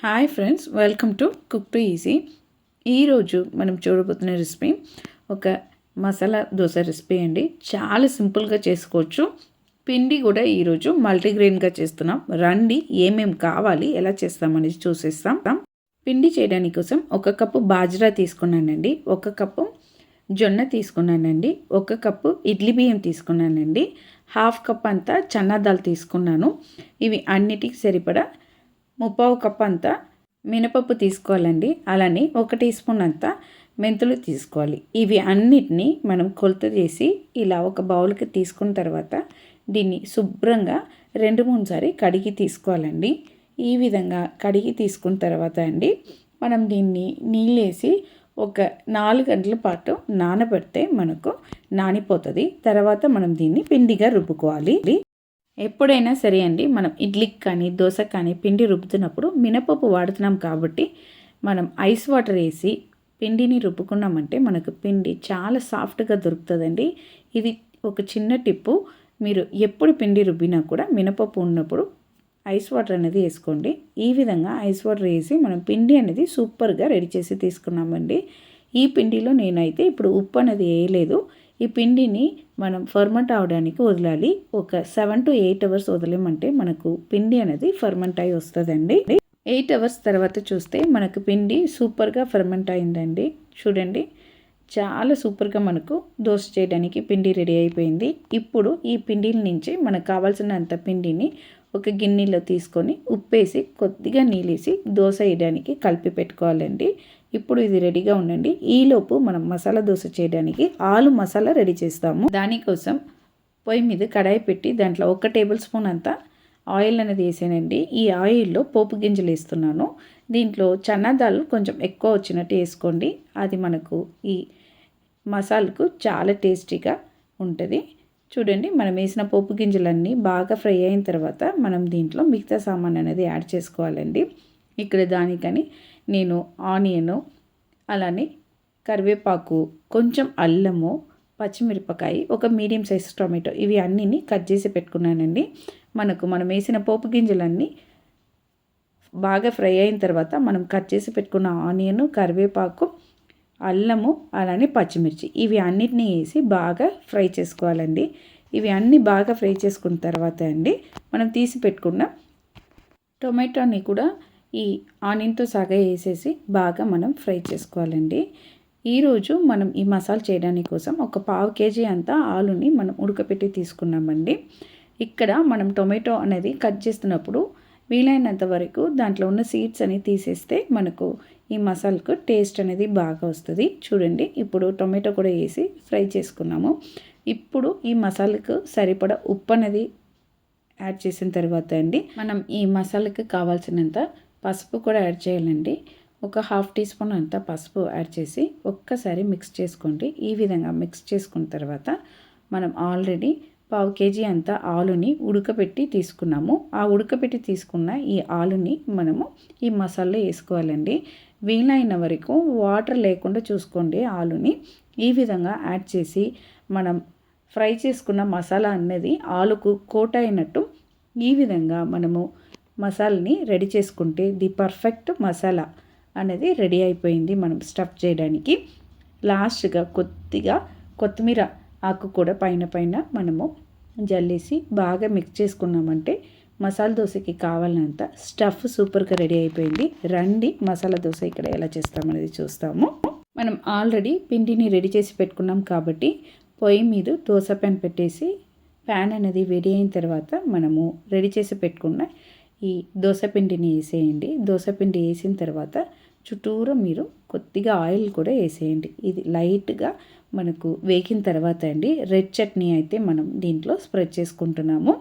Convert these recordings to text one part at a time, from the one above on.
Hi friends welcome to cook to easy ఈరోజు మనం చూడబోతున్న recipe ఒక మసాలా దోశ రెసిపీ అండి. చాలా సింపుల్గా చేసుకోవచ్చు. పిండి కూడా ఈరోజు మల్టీగ్రెయిన్గా చేస్తున్నాం. రండి ఏమేమి కావాలి ఎలా చేస్తామనేది చూసేస్తాం. పిండి చేయడానికి కోసం ఒక కప్పు బాజ్రా తీసుకున్నానండి. ఒక కప్పు జొన్న తీసుకున్నానండి. ఒక కప్పు ఇడ్లీ బియ్యం తీసుకున్నానండి. హాఫ్ కప్ అంతా చన్నా దాల్ తీసుకున్నాను. ఇవి అన్నిటికి సరిపడా ముప్పావు కప్ అంతా మినపప్పు తీసుకోవాలండి. అలానే ఒక టీ స్పూన్ అంతా మెంతులు తీసుకోవాలి. ఇవి అన్నిటినీ మనం కొలత చేసి ఇలా ఒక బౌల్కి తీసుకున్న తర్వాత దీన్ని శుభ్రంగా రెండు మూడు సారి కడిగి తీసుకోవాలండి. ఈ విధంగా కడిగి తీసుకున్న తర్వాత అండి మనం దీన్ని నీళ్ళేసి ఒక నాలుగు గంటల పాటు నానబెడితే మనకు నానిపోతుంది. తర్వాత మనం దీన్ని పిండిగా రుబ్బుకోవాలి. ఎప్పుడైనా సరే అండి మనం ఇడ్లీకి కానీ దోశకు కానీ పిండి రుబ్బుతున్నప్పుడు మినపప్పు వాడుతున్నాం కాబట్టి మనం ఐస్ వాటర్ వేసి పిండిని రుబ్బుకున్నామంటే మనకు పిండి చాలా సాఫ్ట్గా దొరుకుతుందండి. ఇది ఒక చిన్న టిప్పు. మీరు ఎప్పుడు పిండి రుబ్బినా కూడా మినపప్పు ఉన్నప్పుడు ఐస్ వాటర్ అనేది వేసుకోండి. ఈ విధంగా ఐస్ వాటర్ వేసి మనం పిండి అనేది సూపర్గా రెడీ చేసి తీసుకున్నామండి. ఈ పిండిలో నేనైతే ఇప్పుడు ఉప్పు అనేది వేయలేదు. ఈ పిండిని మనం ఫర్మెంట్ అవడానికి వదలాలి. ఒక సెవెన్ టు ఎయిట్ అవర్స్ వదిలేమంటే మనకు పిండి అనేది ఫర్మెంట్ అయి వస్తుందండి. ఎయిట్ అవర్స్ తర్వాత చూస్తే మనకు పిండి సూపర్గా ఫర్మెంట్ అయిందండి. చూడండి చాలా సూపర్గా మనకు దోశ చేయడానికి పిండి రెడీ అయిపోయింది. ఇప్పుడు ఈ పిండిల నుంచి మనకు కావాల్సినంత పిండిని ఒక గిన్నెలో తీసుకొని ఉప్పేసి కొద్దిగా నీళ్ళేసి దోశ వేయడానికి కలిపి పెట్టుకోవాలండి. ఇప్పుడు ఇది రెడీగా ఉండండి. ఈలోపు మనం మసాలా దోశ చేయడానికి ఆలు మసాలా రెడీ చేస్తాము. దానికోసం పొయ్యి మీద కడాయి పెట్టి దాంట్లో ఒక టేబుల్ స్పూన్ అంతా ఆయిల్ అనేది వేసానండి. ఈ ఆయిల్లో పోపు గింజలు వేస్తున్నాను. దీంట్లో చన్నాదాలు కొంచెం ఎక్కువ వచ్చినట్టు వేసుకోండి. అది మనకు ఈ మసాలకు చాలా టేస్టీగా ఉంటుంది. చూడండి మనం వేసిన పోపు గింజలన్నీ బాగా ఫ్రై అయిన తర్వాత మనం దీంట్లో మిగతా సామాన్ అనేది యాడ్ చేసుకోవాలండి. ఇక్కడ దానికని నేను ఆనియను అలానే కరివేపాకు కొంచెం అల్లము పచ్చిమిరపకాయ ఒక మీడియం సైజ్ టొమాటో ఇవి అన్నీ కట్ చేసి పెట్టుకున్నానండి. మనకు మనం వేసిన పోపు గింజలన్నీ బాగా ఫ్రై అయిన తర్వాత మనం కట్ చేసి పెట్టుకున్న ఆనియన్ కరివేపాకు అల్లము అలానే పచ్చిమిర్చి. ఇవి అన్నిటినీ వేసి బాగా ఫ్రై చేసుకోవాలండి. ఇవి అన్నీ బాగా ఫ్రై చేసుకున్న తర్వాత అండి మనం తీసి పెట్టుకున్న టొమాటోని కూడా ఈ ఆనియన్తో సగ వేసేసి బాగా మనం ఫ్రై చేసుకోవాలండి. ఈరోజు మనం ఈ మసాలా చేయడానికి కోసం ఒక పావు కేజీ అంతా ఆలుని మనం ఉడకపెట్టి తీసుకున్నామండి. ఇక్కడ మనం టొమాటో అనేది కట్ చేస్తున్నప్పుడు వీలైనంత వరకు దాంట్లో ఉన్న సీడ్స్ అని తీసేస్తే మనకు ఈ మసాలాకు టేస్ట్ అనేది బాగా వస్తుంది. చూడండి ఇప్పుడు టొమాటో కూడా వేసి ఫ్రై చేసుకున్నాము. ఇప్పుడు ఈ మసాలాకు సరిపడా ఉప్పు అనేది యాడ్ చేసిన తర్వాత అండి మనం ఈ మసాలకు కావాల్సినంత పసుపు కూడా యాడ్ చేయాలండి. ఒక హాఫ్ టీ స్పూన్ అంత పసుపు యాడ్ చేసి ఒక్కసారి మిక్స్ చేసుకోండి. ఈ విధంగా మిక్స్ చేసుకున్న తర్వాత మనం ఆల్రెడీ పావు కేజీ అంతా ఆలుని ఉడకబెట్టి తీసుకున్నాము. ఆ ఉడకబెట్టి తీసుకున్న ఈ ఆలుని మనము ఈ మసాలా వేసుకోవాలండి. వీలైన వరకు వాటర్ లేకుండా చూసుకోండి ఆలుని. ఈ విధంగా యాడ్ చేసి మనం ఫ్రై చేసుకున్న మసాలా అనేది ఆలుకు కోట అయినట్టు ఈ విధంగా మనము మసాలని రెడీ చేసుకుంటే ది పర్ఫెక్ట్ మసాలా అనేది రెడీ అయిపోయింది మనం స్టఫ్ చేయడానికి. లాస్ట్గా కొద్దిగా కొత్తిమీర ఆకు కూడా పైన పైన మనము జల్లేసి బాగా మిక్స్ చేసుకున్నామంటే మసాలా దోశకి కావాలంత స్టఫ్ సూపర్గా రెడీ అయిపోయింది. రండి మసాలా దోశ ఇక్కడ ఎలా చేస్తామనేది చూస్తాము. మనం ఆల్రెడీ పిండిని రెడీ చేసి పెట్టుకున్నాం కాబట్టి పొయ్యి మీద దోశ ప్యాన్ పెట్టేసి ప్యాన్ అనేది వేడి అయిన తర్వాత మనము రెడీ చేసి పెట్టుకున్న ఈ దోశపిండిని వేసేయండి. దోశపిండి వేసిన తర్వాత చుట్టూరా మీరు కొద్దిగా ఆయిల్ కూడా వేసేయండి. ఇది లైట్గా మనకు వేగిన తర్వాత అండి రెడ్ చట్నీ అయితే మనం దీంట్లో స్ప్రెడ్ చేసుకుంటున్నాము.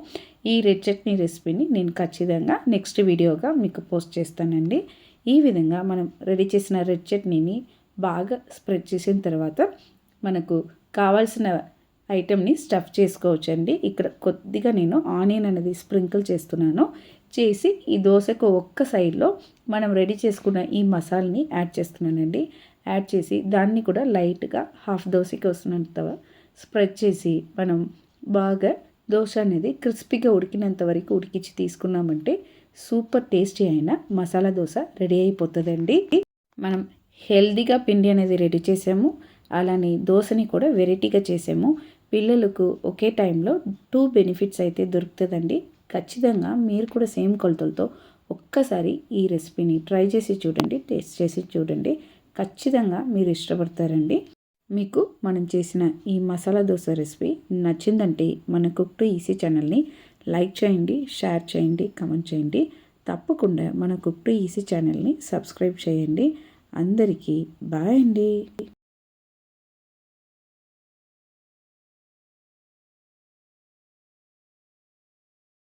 ఈ రెడ్ చట్నీ రెసిపీని నేను ఖచ్చితంగా నెక్స్ట్ వీడియోగా మీకు పోస్ట్ చేస్తానండి. ఈ విధంగా మనం రెడీ చేసిన రెడ్ చట్నీని బాగా స్ప్రెడ్ చేసిన తర్వాత మనకు కావాల్సిన ఐటెంని స్టఫ్ చేసుకోవచ్చండి. ఇక్కడ కొద్దిగా నేను ఆనియన్ అనేది స్ప్రింకిల్ చేస్తున్నాను. చేసి ఈ దోశకు ఒక్క సైడ్లో మనం రెడీ చేసుకున్న ఈ మసాలాని యాడ్ చేస్తున్నానండి. యాడ్ చేసి దాన్ని కూడా లైట్గా హాఫ్ దోశకి వస్తున్నంత స్ప్రెడ్ చేసి మనం బాగా దోశ అనేది క్రిస్పీగా ఉడికినంత వరకు ఉడికించి తీసుకున్నామంటే సూపర్ టేస్టీ అయిన మసాలా దోశ రెడీ అయిపోతుందండి. మనం హెల్దీగా పిండి అనేది రెడీ చేసాము. అలానే దోశని కూడా వెరైటీగా చేసాము. పిల్లలకు ఒకే టైంలో టూ బెనిఫిట్స్ అయితే దొరుకుతుందండి. ఖచ్చితంగా మీరు కూడా సేమ్ కొలతలతో ఒక్కసారి ఈ రెసిపీని ట్రై చేసి చూడండి టేస్ట్ చేసి చూడండి. ఖచ్చితంగా మీరు ఇష్టపడతారండి. మీకు మనం చేసిన ఈ మసాలా దోశ రెసిపీ నచ్చిందంటే మన కుక్ టు ఈసీ ఛానల్ని లైక్ చేయండి షేర్ చేయండి కమెంట్ చేయండి. తప్పకుండా మన కుక్ టు ఈసీ ఛానల్ని సబ్స్క్రైబ్ చేయండి. అందరికీ బాయ్ అండి.